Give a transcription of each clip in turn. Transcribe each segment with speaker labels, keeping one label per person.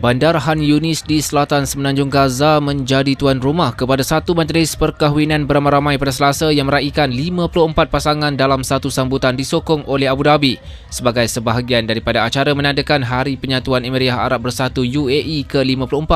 Speaker 1: Bandar Han Yunis di selatan semenanjung Gaza menjadi tuan rumah kepada satu majlis perkahwinan beramai-ramai pada Selasa yang meraihkan 54 pasangan dalam satu sambutan disokong oleh Abu Dhabi sebagai sebahagian daripada acara menandakan Hari Penyatuan Emiriah Arab Bersatu UAE ke-54.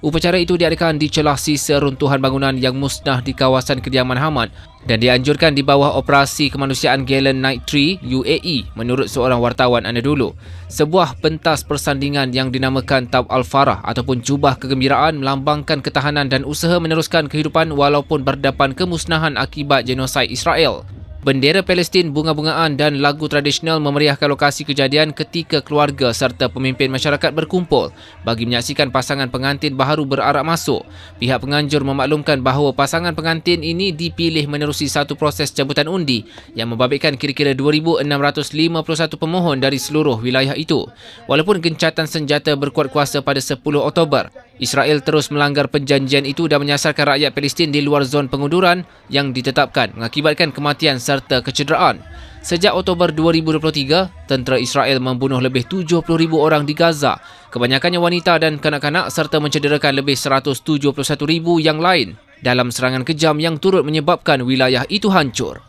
Speaker 1: Upacara itu diadakan di celah sisa runtuhan bangunan yang musnah di kawasan kediaman Hamad dan dianjurkan di bawah operasi kemanusiaan Galen Night Tree UAE menurut seorang wartawan Anadolu. Sebuah pentas persandingan yang dinamakan Tab Al-Farah ataupun jubah kegembiraan melambangkan ketahanan dan usaha meneruskan kehidupan walaupun berdepan kemusnahan akibat genosid Israel. Bendera Palestin, bunga-bungaan dan lagu tradisional memeriahkan lokasi kejadian ketika keluarga serta pemimpin masyarakat berkumpul bagi menyaksikan pasangan pengantin baharu berarak masuk. Pihak penganjur memaklumkan bahawa pasangan pengantin ini dipilih menerusi satu proses cabutan undi yang membabitkan kira-kira 2,651 pemohon dari seluruh wilayah itu. Walaupun gencatan senjata berkuat kuasa pada 10 Oktober, Israel terus melanggar perjanjian itu dan menyasarkan rakyat Palestin di luar zon pengunduran yang ditetapkan mengakibatkan kematian serta kecederaan. Sejak Oktober 2023, tentera Israel membunuh lebih 70,000 orang di Gaza, kebanyakannya wanita dan kanak-kanak serta mencederakan lebih 171,000 yang lain dalam serangan kejam yang turut menyebabkan wilayah itu hancur.